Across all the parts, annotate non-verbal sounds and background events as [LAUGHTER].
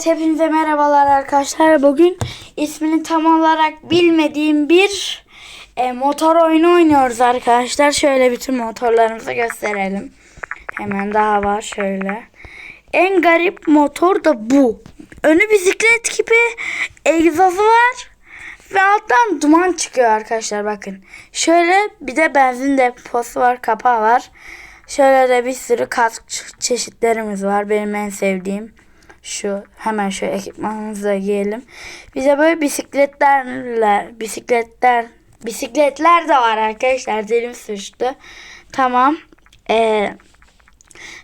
Evet hepinize merhabalar arkadaşlar. Bugün ismini tam olarak bilmediğim bir e, motor oyunu oynuyoruz arkadaşlar. Şöyle bütün motorlarımızı gösterelim. Hemen daha var şöyle. En garip motor da bu. Önü bisiklet gibi egzozu var. Ve alttan duman çıkıyor arkadaşlar bakın. Şöyle bir de benzin deposu var kapağı var. Şöyle de bir sürü kask çeşitlerimiz var. Benim en sevdiğim şu hemen şu ekipmanımızı giyelim. Bize böyle bisikletlerle bisikletler bisikletler de var arkadaşlar. Dilim sıçtı. Tamam. Ee,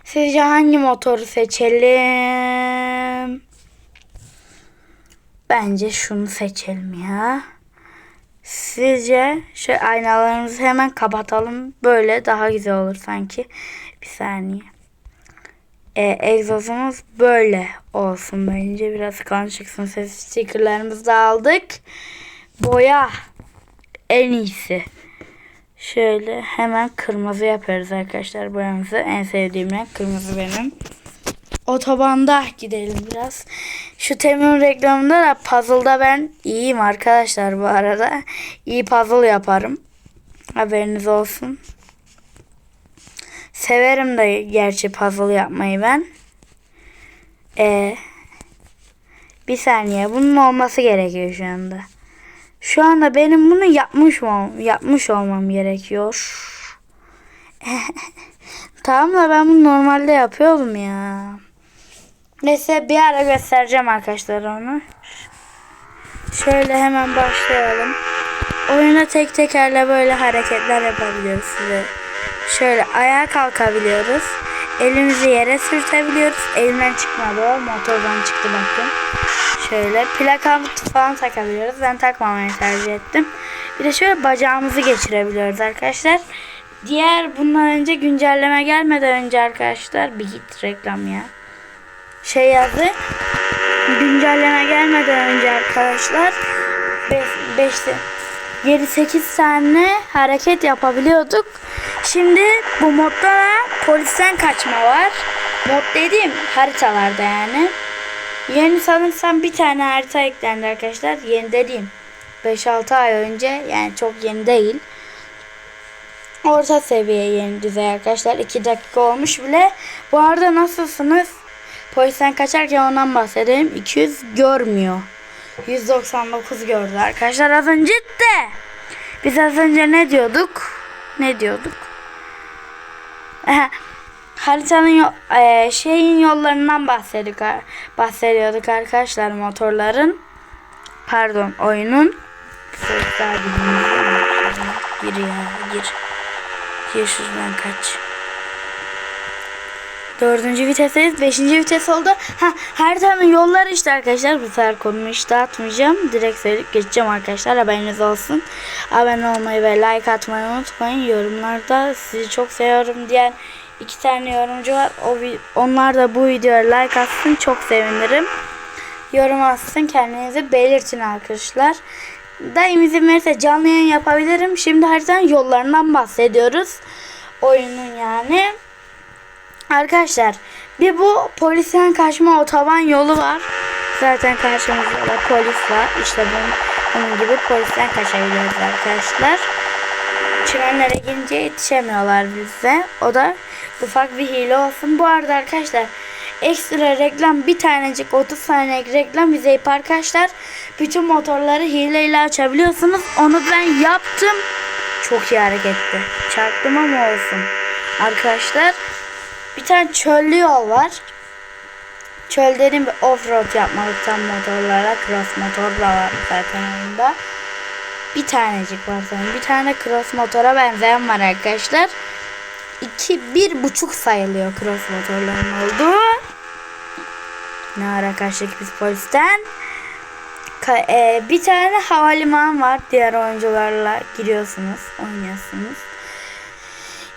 sizce hangi motoru seçelim? Bence şunu seçelim ya. Sizce şu aynalarımızı hemen kapatalım. Böyle daha güzel olur sanki. Bir saniye. Ee, egzozumuz böyle olsun bence. Biraz kan çıksın. Ses stickerlarımızı da aldık. Boya en iyisi. Şöyle hemen kırmızı yapıyoruz arkadaşlar boyamızı. En sevdiğim renk kırmızı benim. Otobanda gidelim biraz. Şu Temun reklamında da puzzle'da ben iyiyim arkadaşlar bu arada. İyi puzzle yaparım. Haberiniz olsun. Severim de gerçi puzzle yapmayı ben. Ee, bir saniye bunun olması gerekiyor şu anda. Şu anda benim bunu yapmış olmam, yapmış olmam gerekiyor. [LAUGHS] tamam da ben bunu normalde yapıyordum ya. Neyse bir ara göstereceğim arkadaşlar onu. Şöyle hemen başlayalım. Oyuna tek tekerle böyle hareketler yapabiliyoruz size. Şöyle ayağa kalkabiliyoruz. Elimizi yere sürtebiliyoruz. Elimden çıkmadı o. Motordan çıktı bakın. Şöyle plakamı falan takabiliyoruz. Ben takmamayı tercih ettim. Bir de şöyle bacağımızı geçirebiliyoruz arkadaşlar. Diğer bundan önce güncelleme gelmeden önce arkadaşlar bir git reklam ya. Şey yazdı. Güncelleme gelmeden önce arkadaşlar 5 7-8 tane hareket yapabiliyorduk. Şimdi bu modda da polisten kaçma var. Mod dediğim haritalarda yani. Yeni sanırsam bir tane harita eklendi arkadaşlar. Yeni dediğim 5-6 ay önce yani çok yeni değil. Orta seviye yeni düzey arkadaşlar. 2 dakika olmuş bile. Bu arada nasılsınız? Polisten kaçarken ondan bahsedeyim. 200 görmüyor. 199 gördü arkadaşlar az önce de. Biz az önce ne diyorduk? Ne diyorduk? [LAUGHS] Haritanın yo- e, şeyin yollarından bahsediyorduk, bahsediyorduk arkadaşlar motorların. Pardon oyunun. Gir ya gir. Gir şuradan kaç. Dördüncü vitesteyiz. Beşinci vites oldu. Ha, haritanın yolları işte arkadaşlar. Bu sefer konumu hiç dağıtmayacağım. Direkt söyleyip geçeceğim arkadaşlar. Haberiniz olsun. Abone olmayı ve like atmayı unutmayın. Yorumlarda sizi çok seviyorum diyen iki tane yorumcu var. O, onlar da bu videoya like atsın. Çok sevinirim. Yorum atsın. Kendinizi belirtin arkadaşlar. Daim izin verirse canlı yayın yapabilirim. Şimdi haritanın yollarından bahsediyoruz. Oyunun yani. Arkadaşlar bir bu polisten kaçma otoban yolu var. Zaten karşımızda da polis var. İşte bunun, bunun gibi polisten kaçabiliyoruz arkadaşlar. Çimenlere girince yetişemiyorlar bize. O da ufak bir hile olsun. Bu arada arkadaşlar ekstra reklam bir tanecik 30 saniyelik reklam izleyip arkadaşlar bütün motorları hileyle açabiliyorsunuz. Onu ben yaptım. Çok iyi hareketti. Çarptım ama olsun. Arkadaşlar bir tane çöllü yol var. Çöllerin bir offroad yapmalıktan motorlara cross motor da var zaten oyunda. Bir tanecik var zaten. Bir tane cross motora benzeyen var arkadaşlar. İki, bir buçuk sayılıyor cross motorların olduğu. Ne ara kaçtık biz polisten. Ka- e, bir tane havaliman var. Diğer oyuncularla giriyorsunuz, oynuyorsunuz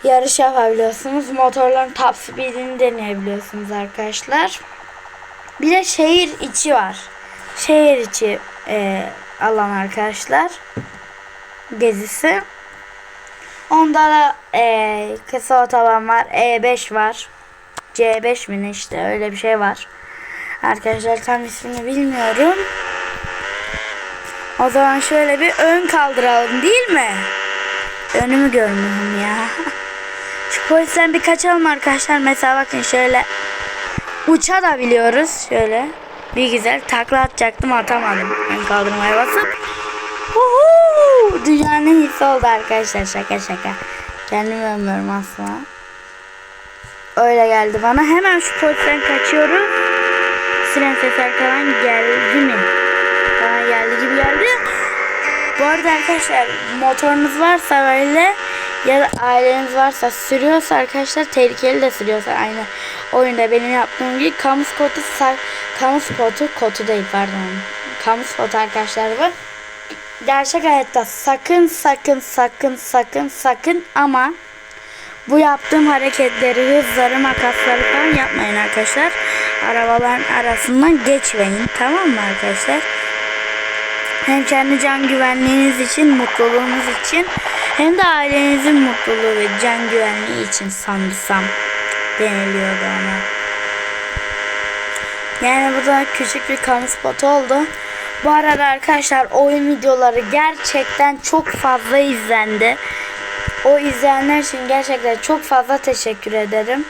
yarış yapabiliyorsunuz. Motorların top speedini deneyebiliyorsunuz arkadaşlar. Bir de şehir içi var. Şehir içi e, alan arkadaşlar. Gezisi. Onda da e, kısa otoban var. E5 var. C5 mi işte öyle bir şey var. Arkadaşlar tam ismini bilmiyorum. O zaman şöyle bir ön kaldıralım değil mi? Önümü görmüyorum ya. [LAUGHS] Şu polisten bir kaçalım arkadaşlar. Mesela bakın şöyle uça da biliyoruz. Şöyle bir güzel takla atacaktım atamadım. Ön kaldırmaya basıp. Uhu! Dünyanın hissi oldu arkadaşlar. Şaka şaka. Kendimi övmüyorum asla. Öyle geldi bana. Hemen şu polisten kaçıyorum. Siren sesi arkadan geldi mi? Bana geldi gibi geldi. Bu arada arkadaşlar motorunuz varsa böyle ya da aileniz varsa sürüyorsa arkadaşlar tehlikeli de sürüyorsa aynı oyunda benim yaptığım gibi kamu spotu sa- kamu spotu kotu değil pardon kamu spotu arkadaşlar bu gerçek hayatta sakın sakın sakın sakın sakın ama bu yaptığım hareketleri, hızları, makasları falan yapmayın arkadaşlar. Arabaların arasından geçmeyin. Tamam mı arkadaşlar? Hem kendi can güvenliğiniz için, mutluluğunuz için hem de ailenizin mutluluğu ve can güvenliği için sanırsam deniliyordu ona. Yani bu da küçük bir kamu spotu oldu. Bu arada arkadaşlar oyun videoları gerçekten çok fazla izlendi. O izleyenler için gerçekten çok fazla teşekkür ederim.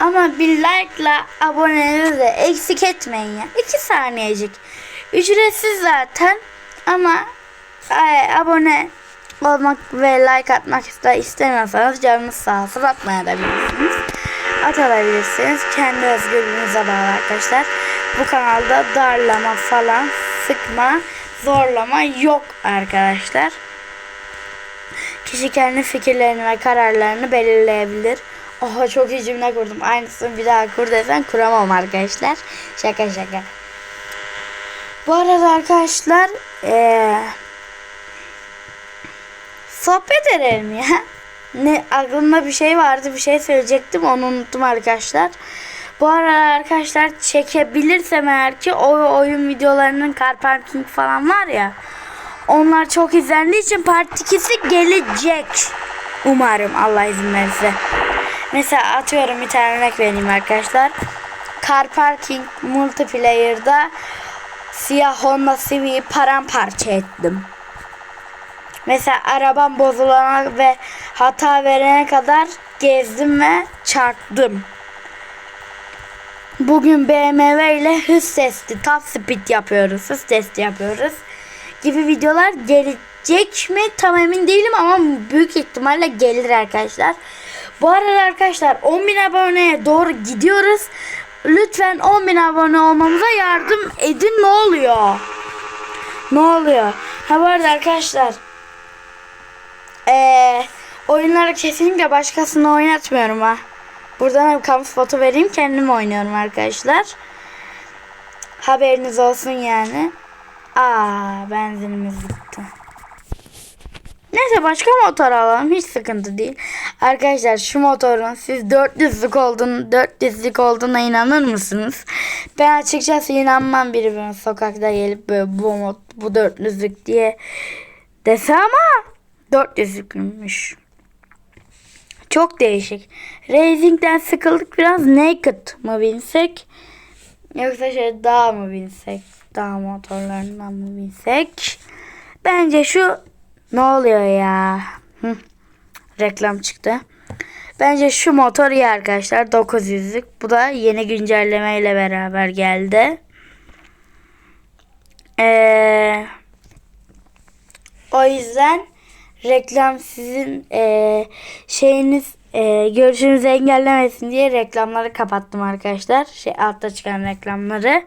Ama bir like'la abonenizi de eksik etmeyin ya. 2 saniyecik. Ücretsiz zaten ama e, abone olmak ve like atmak da istemiyorsanız canınız sağ olsun atmayabilirsiniz. Atabilirsiniz. Kendi özgürlüğünüze bağlı arkadaşlar. Bu kanalda darlama falan, sıkma, zorlama yok arkadaşlar. Kişi kendi fikirlerini ve kararlarını belirleyebilir. Oha çok iyi cümle kurdum. Aynısını bir daha kur desen kuramam arkadaşlar. Şaka şaka. Bu arada arkadaşlar ee, sohbet edelim ya. Ne aklımda bir şey vardı bir şey söyleyecektim onu unuttum arkadaşlar. Bu arada arkadaşlar çekebilirsem eğer ki o oyun videolarının car parking falan var ya. Onlar çok izlendiği için part 2'si gelecek. Umarım Allah izin verirse. Mesela atıyorum bir tane örnek vereyim arkadaşlar. Car Parking Multiplayer'da siyah Honda Civic'i paramparça ettim. Mesela arabam bozulana ve hata verene kadar gezdim ve çarptım. Bugün BMW ile hız testi, top speed yapıyoruz, hız testi yapıyoruz gibi videolar gelecek mi tam emin değilim ama büyük ihtimalle gelir arkadaşlar. Bu arada arkadaşlar 10.000 aboneye doğru gidiyoruz. Lütfen 10.000 abone olmamıza yardım edin ne oluyor? Ne oluyor? Ha bu arada arkadaşlar ee, oyunları kesinlikle başkasına oynatmıyorum ha. Buradan bir kamu spotu vereyim kendim oynuyorum arkadaşlar. Haberiniz olsun yani. Aa benzinimiz bitti. Neyse başka motor alalım. Hiç sıkıntı değil. Arkadaşlar şu motorun siz 400'lük olduğunu, 400'lük olduğuna inanır mısınız? Ben açıkçası inanmam biri benim sokakta gelip böyle bu mod, bu 400'lük diye dese ama 400'lükmüş. Çok değişik. Racing'den sıkıldık biraz naked mı binsek? Yoksa şöyle dağ mı binsek? Dağ motorlarından mı binsek? Bence şu ne oluyor ya? Hı. Reklam çıktı. Bence şu motor iyi arkadaşlar. 900'lük. Bu da yeni güncelleme ile beraber geldi. Ee, o yüzden reklam sizin e, şeyiniz e, görüşünüzü engellemesin diye reklamları kapattım arkadaşlar. Şey altta çıkan reklamları.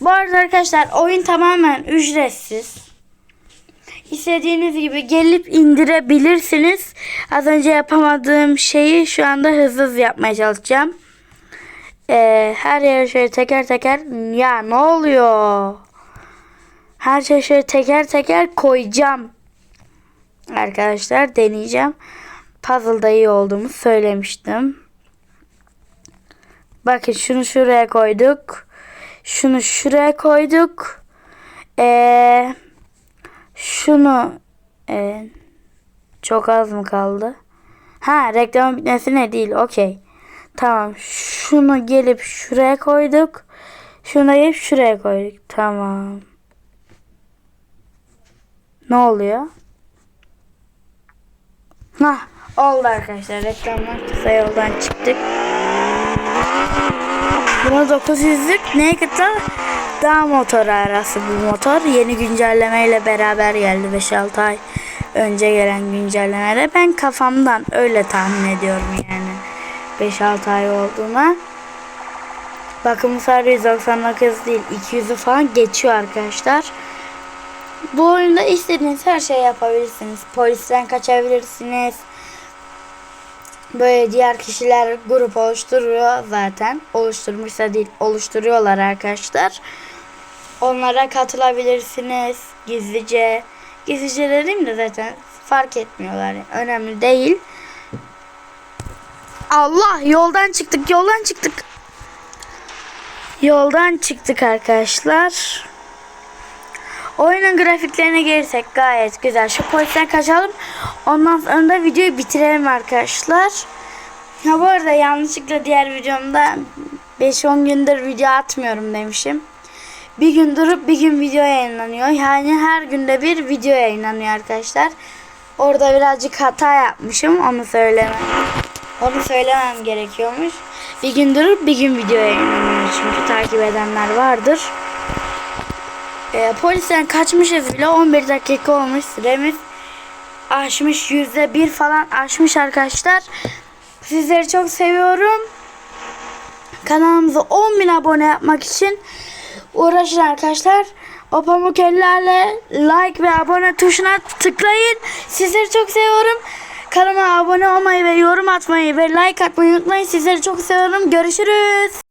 Bu arada arkadaşlar oyun tamamen ücretsiz. İstediğiniz gibi gelip indirebilirsiniz. Az önce yapamadığım şeyi şu anda hızlı hızlı yapmaya çalışacağım. Ee, her yere şöyle teker teker ya ne oluyor? Her şey şöyle teker teker koyacağım. Arkadaşlar deneyeceğim. Puzzle'da iyi olduğumu söylemiştim. Bakın şunu şuraya koyduk. Şunu şuraya koyduk. Eee şunu e, çok az mı kaldı? Ha reklamın bitmesine değil. Okey. Tamam. Şunu gelip şuraya koyduk. Şunu hep şuraya koyduk. Tamam. Ne oluyor? Hah oldu arkadaşlar. Reklamlar kısa yoldan çıktık. Buna 900'lük Naked'da dağ motoru arası bu motor. Yeni güncellemeyle beraber geldi 5-6 ay önce gelen güncellemeyle. Ben kafamdan öyle tahmin ediyorum yani. 5-6 ay olduğuna. Bakımı sadece 199 değil 200'ü falan geçiyor arkadaşlar. Bu oyunda istediğiniz her şeyi yapabilirsiniz. Polisten kaçabilirsiniz. Böyle diğer kişiler grup oluşturuyor zaten. Oluşturmuşsa değil oluşturuyorlar arkadaşlar. Onlara katılabilirsiniz gizlice. Gizlice dediğim de zaten fark etmiyorlar. Yani. Önemli değil. Allah yoldan çıktık yoldan çıktık. Yoldan çıktık arkadaşlar. Oyunun grafiklerine gelirsek gayet güzel. Şu polisten kaçalım. Ondan sonra da videoyu bitirelim arkadaşlar. Ha bu arada yanlışlıkla diğer videomda 5-10 gündür video atmıyorum demişim. Bir gün durup bir gün video yayınlanıyor. Yani her günde bir video yayınlanıyor arkadaşlar. Orada birazcık hata yapmışım. Onu söylemem. Onu söylemem gerekiyormuş. Bir gün durup bir gün video yayınlanıyor. Çünkü takip edenler vardır. E, polisten kaçmışız bile 11 dakika olmuş süremiz aşmış yüzde bir falan aşmış arkadaşlar. Sizleri çok seviyorum. Kanalımıza 10.000 abone yapmak için uğraşın arkadaşlar. O pamuk ellerle like ve abone tuşuna tıklayın. Sizleri çok seviyorum. Kanalıma abone olmayı ve yorum atmayı ve like atmayı unutmayın. Sizleri çok seviyorum. Görüşürüz